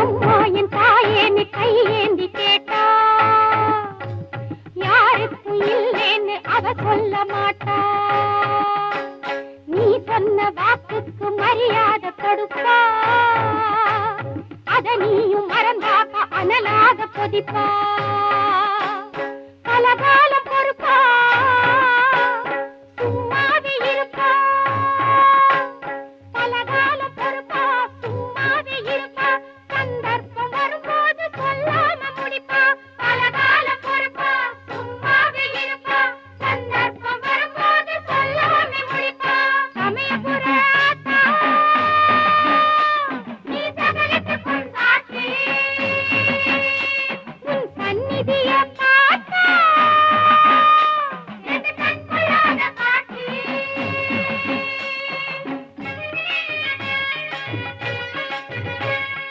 அம்மா என் தாயேன்னு கையேந்தி கேட்டா. யாருக்கும் இல்லைன்னு அவ சொல்ல மாட்டா. நீ சொன்ன வாக்குக்கு மரியாதை கொடுப்பா. அத நீயும் மறந்தாக்க அனலாக கொதிப்பா. விதியற்ற